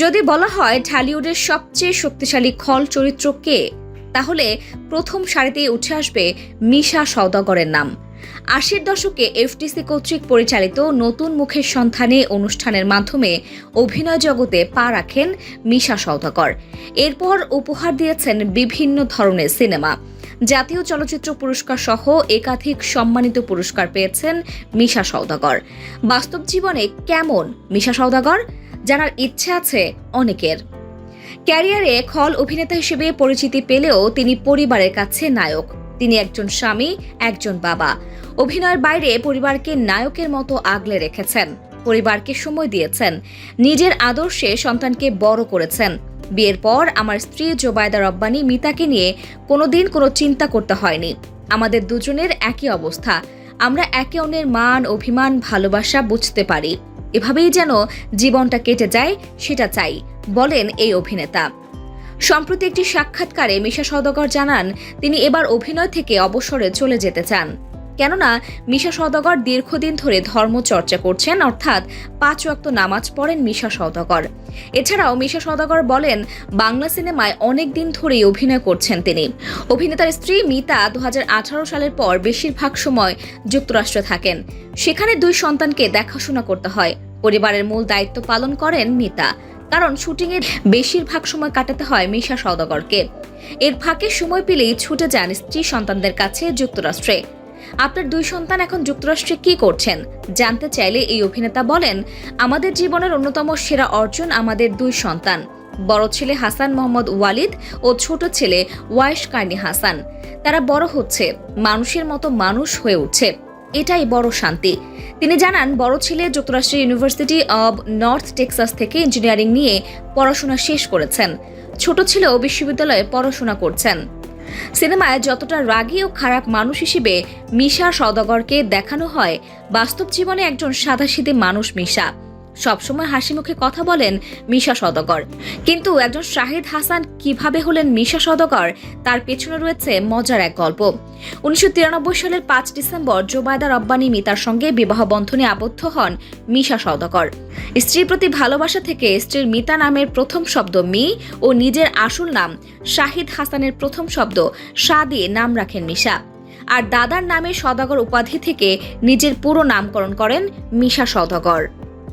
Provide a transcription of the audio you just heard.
যদি বলা হয় ঢালিউডের সবচেয়ে শক্তিশালী খল চরিত্র কে, তাহলে প্রথম সারিতেই উঠে আসবে মিশা সওদাগরের নাম। আশির দশকে এফটিসি কর্তৃক পরিচালিত নতুন মুখের সন্ধানে অনুষ্ঠানের মাধ্যমে অভিনয় জগতে পা রাখেন মিশা সওদাগর। এরপর উপহার দিয়েছেন বিভিন্ন ধরনের সিনেমা। জাতীয় চলচ্চিত্র পুরস্কার সহ একাধিক সম্মানিত পুরস্কার পেয়েছেন মিশা সওদাগর। বাস্তব জীবনে কেমন মিশা সওদাগর? জানার ইচ্ছে আছে অনেকের। ক্যারিয়ারে খল অভিনেতা হিসেবে পরিচিতি পেলেও তিনি পরিবারের কাছে নায়ক। তিনি একজন স্বামী, একজন বাবা। অভিনয়ের বাইরে পরিবারকে নায়কের মতো আগলে রেখেছেন। পরিবারকে সময় দিয়েছেন। নিজের আদর্শে সন্তানকে বড় করেছেন। বিয়ের পর আমার স্ত্রী জোবায়দা রব্বানি মিতাকে নিয়ে কোনোদিন কোনো চিন্তা করতে হয়নি। আমাদের দুজনের একই অবস্থা। আমরা একে অন্যের মান, অভিমান, ভালোবাসা বুঝতে পারি। এভাবেই যেন জীবনটা কেটে যায়, সেটা চাই, বলেন এই অভিনেতা। সম্প্রতি একটি সাক্ষাৎকারে মিশা সদগর জানান, তিনি এবার অভিনয় থেকে অবসরে চলে যেতে চান। কেননা মিশা সওদাগর দীর্ঘদিন ধরে ধর্ম চর্চা করছেন, অর্থাৎ পাঁচ ওয়াক্ত নামাজ পড়েন মিশা সওদাগর। এছাড়াও মিশা সওদাগর বলেন, বাংলা সিনেমায় অনেক দিন ধরেই অভিনয় করছেন তিনি। অভিনেতার স্ত্রী মিতা দু হাজার আঠারো সালের পর বেশিরভাগ সময় যুক্তরাষ্ট্রে থাকেন। সেখানে দুই সন্তানকে দেখাশোনা করতে হয়। পরিবারের মূল দায়িত্ব পালন করেন মিতা। কারণ শুটিংয়ের বেশিরভাগ সময় কাটাতে হয় মিশা সওদাগরকে। এর ফাঁকে সময় পেলেই ছুটে যান স্ত্রী সন্তানদের কাছে যুক্তরাষ্ট্রে। আপনার দুই সন্তান এখন যুক্তরাষ্ট্রে কি করছেন? জানতে চাইলে এই অভিনেতা বলেন, আমাদের জীবনের অন্যতম সেরা অর্জন আমাদের দুই সন্তান, বড় ছেলে হাসান মোহাম্মদ ওয়ালিদ ও ছোট ছেলে ওয়াইশ কার্নি হাসান। তারা বড় হচ্ছে, মানুষের মতো মানুষ হয়ে উঠছে। এটাই বড় শান্তি। তিনি জানান, বড় ছেলে যুক্তরাষ্ট্রের ইউনিভার্সিটি অব নর্থ টেক্সাস থেকে ইঞ্জিনিয়ারিং নিয়ে পড়াশোনা শেষ করেছেন। ছোট ছেলেও বিশ্ববিদ্যালয়ে পড়াশোনা করছেন। সিনেমায় যতটা রাগী ও খারাপ মানুষ হিসেবে মিশা সওদাগরকে দেখানো হয়, বাস্তব জীবনে একজন সাদাসিধে মানুষ মিশা। সবসময় হাসি মুখে কথা বলেন মিশা সওদাগর। কিন্তু একজন শাহিদ হাসান কীভাবে হলেন মিশা সওদাগর, তার পেছনে রয়েছে মজার এক গল্প। উনিশশো তিরানব্বই সালের পাঁচ ডিসেম্বর জোবায়দা রব্বানি মিতার সঙ্গে বিবাহ বন্ধনে আবদ্ধ হন মিশা সওদাগর। স্ত্রীর প্রতি ভালোবাসা থেকে স্ত্রীর মিতা নামের প্রথম শব্দ মি ও নিজের আসল নাম শাহিদ হাসানের প্রথম শব্দ শাহ দিয়ে নাম রাখেন মিশা। আর দাদার নামে সদাগর উপাধি থেকে নিজের পুরো নামকরণ করেন মিশা সওদাগর